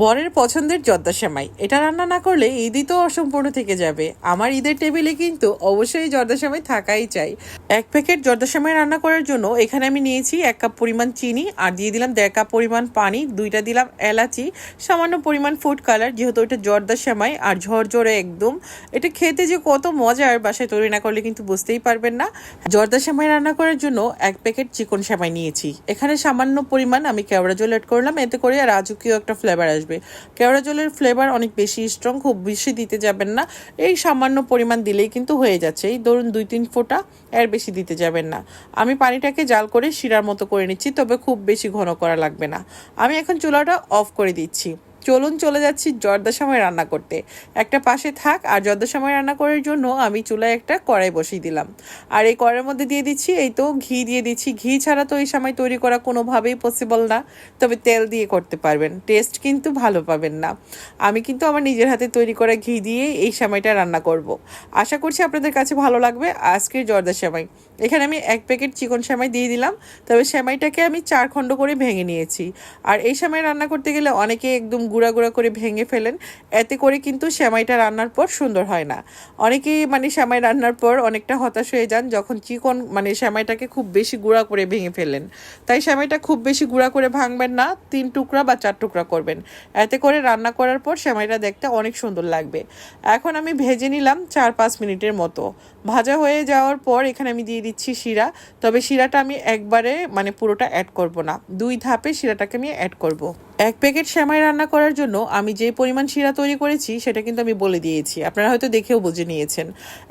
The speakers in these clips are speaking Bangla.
বরের পছন্দের জর্দা সেমাই। এটা রান্না না করলে ঈদই তো অসম্পূর্ণ থেকে যাবে। আমার ঈদের টেবিলে কিন্তু অবশ্যই জর্দা সেমাই থাকাই চাই। এক প্যাকেট জর্দা সেমাই রান্না করার জন্য এখানে আমি নিয়েছি এক কাপ পরিমাণ চিনি, আর দিয়ে দিলাম দেড় কাপ পরিমাণ পানি, দুইটা দিলাম এলাচি, সামান্য পরিমাণ ফুড কালার যেহেতু এটা জর্দা সেমাই, আর ঝরঝরে একদম। এটা খেতে যে কত মজার, বাসায় তৈরি না করলে কিন্তু বুঝতেই পারবেন না। জর্দা সেমাই রান্না করার জন্য এক প্যাকেট চিকন সেমাই নিয়েছি। এখানে সামান্য পরিমাণ আমি কেওড়া জল এড করলাম, এতে করে রাজকীয় একটা ফ্লেভার আসবে। কেওড়া জলের ফ্লেভার অনেক বেশি স্ট্রং খুব বেশি দিতে যাবেন না। এই সামান্য পরিমাণ দিলেই কিন্তু হয়ে যাচ্ছে। এই ধরুন দুই তিন ফোঁটা, এর বেশি দিতে যাবেন না। আমি পানিটাকে জাল করে শিরার মতো করে নিচ্ছি, তবে খুব বেশি ঘন করা লাগবে না। আমি এখন চুলাটা অফ করে দিচ্ছি। চলুন চলে যাচ্ছি জর্দা সময় রান্না করতে। একটা পাশে থাক আর জর্দা সময় রান্না করার জন্য আমি চুলায় একটা কড়াই বসিয়ে দিলাম। আর এই কড়াইয়ের মধ্যে দিয়ে দিচ্ছি, এই তো ঘি দিয়ে দিচ্ছি। ঘি ছাড়া তো এই সময় তৈরি করা কোনোভাবেই পসিবল না। তবে তেল দিয়ে করতে পারবেন। টেস্ট কিন্তু ভালো পাবেন না। আমি কিন্তু আমার নিজের হাতে তৈরি করা ঘি দিয়ে এই সময়টা রান্না করব। আশা করছি আপনাদের কাছে ভালো লাগবে আজকের জর্দা সেমাই এখানে আমি এক প্যাকেট চিকন সেমাই দিয়ে দিলাম। তবে সেমাইটাকে আমি চার খণ্ড করে ভেঙে নিয়েছি। আর এই সেমাই রান্না করতে গেলে অনেকে একদম গুঁড়া গুঁড়া করে ভেঙে ফেলেন, এতে করে কিন্তু সেমাইটা রান্নার পর সুন্দর হয় না। অনেকেই মানে সেমাই রান্নার পর অনেকটা হতাশ হয়ে যান যখন চিকন মানে সেমাইটাকে খুব বেশি গুঁড়া করে ভেঙে ফেলেন। তাই সেমাইটা খুব বেশি গুঁড়া করে ভাঙবেন না, তিন টুকরা বা চার টুকরা করবেন। এতে করে রান্না করার পর সেমাইটা দেখতে অনেক সুন্দর লাগবে। এখন আমি ভেজে নিলাম চার পাঁচ মিনিটের মতো। ভাজা হয়ে যাওয়ার পর এখানে আমি দিয়ে দিচ্ছি শিরা। তবে শিরাটা আমি একবারে মানে পুরোটা অ্যাড করব না। দুই ধাপে শিরাটাকে আমি অ্যাড করব। এক প্যাকেট সেমাই রান্না করার জন্য আমি যে পরিমাণ শিরা তৈরি করেছি, সেটা কিন্তু আমি বলে দিয়েছি। আপনারা হয়তো দেখেও বুঝে নিয়েছেন।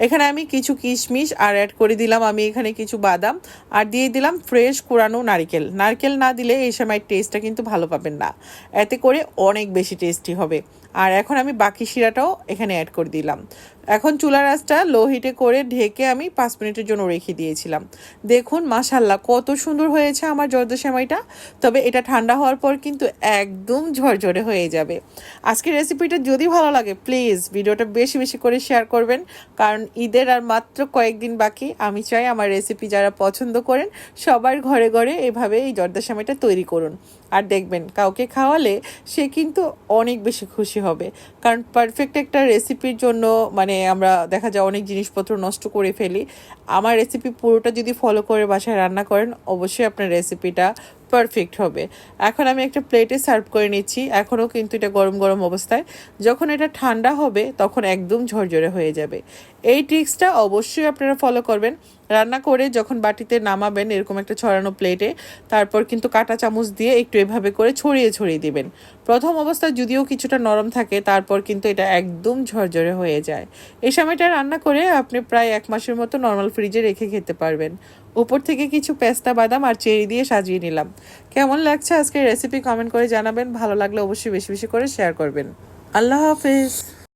এখানে আমি কিছু কিশমিশ আর অ্যাড করে দিলাম আমি এখানে কিছু বাদাম আর দিয়ে দিলাম ফ্রেশ কোরানো নারকেল। নারকেল না দিলে এই সেমাইয়ের টেস্টটা কিন্তু ভালো পাবেন না। এতে করে অনেক বেশি টেস্টি হবে। আর এখন আমি বাকি শিরাটাও এখানে অ্যাড করে দিলাম। এখন চুলা আঁচটা লো হিটে করে ঢেকে আমি পাঁচ মিনিটের জন্য রেখে দিয়েছিলাম। দেখুন মাশাল্লাহ কত সুন্দর হয়েছে আমার জর্দা সেমাইটা তবে এটা ঠান্ডা হওয়ার পর কিন্তু একদম ঝরঝরে হয়ে যাবে। আজকের রেসিপিটা যদি ভালো লাগে, প্লিজ ভিডিওটা বেশি বেশি করে শেয়ার করবেন। কারণ ঈদের আর মাত্র কয়েকদিন বাকি, আমি চাই আমার রেসিপি যারা পছন্দ করেন, সবার ঘরে ঘরে এভাবে এই জর্দা সেমাইটা তৈরি করুন। আর দেখবেন, কাউকে খাওয়ালে সে কিন্তু অনেক বেশি খুশি হবে। কারণ পারফেক্ট একটা রেসিপির জন্য মানে আমরা দেখা যায় অনেক জিনিসপত্র নষ্ট করে ফেলি। আমার রেসিপি পুরোটা যদি ফলো করে বাসায় রান্না করেন, অবশ্যই আপনার রেসিপিটা পারফেক্ট হবে। এখন আমি একটা প্লেটে সার্ভ করে নিচ্ছি। এখনও কিন্তু এটা গরম গরম অবস্থায়। যখন এটা ঠান্ডা হবে, তখন একদম ঝরঝরে হয়ে যাবে। এই ট্রিক্সটা অবশ্যই আপনারা ফলো করবেন। রান্না করে যখন বাটিতে নামাবেন এরকম একটা ছড়ানো প্লেটে তারপর কিন্তু কাঁটা চামচ দিয়ে একটু এভাবে করে ছড়িয়ে ছড়িয়ে দিবেন। প্রথম অবস্থায় যদিও কিছুটা নরম থাকে, তারপর কিন্তু এটা একদম ঝরঝরে হয়ে যায়। এই সময়টা রান্না করে আপনি প্রায় এক মাসের মতো নর্মাল ফ্রিজে রেখে খেতে পারবেন। উপর থেকে কিছু পেস্তা, বাদাম আর চেরি দিয়ে সাজিয়ে নিলাম। কেমন লাগছে আজকের রেসিপি কমেন্ট করে জানাবেন। ভালো লাগলে অবশ্যই বেশি বেশি করে শেয়ার করবেন। আল্লাহ হাফিজ।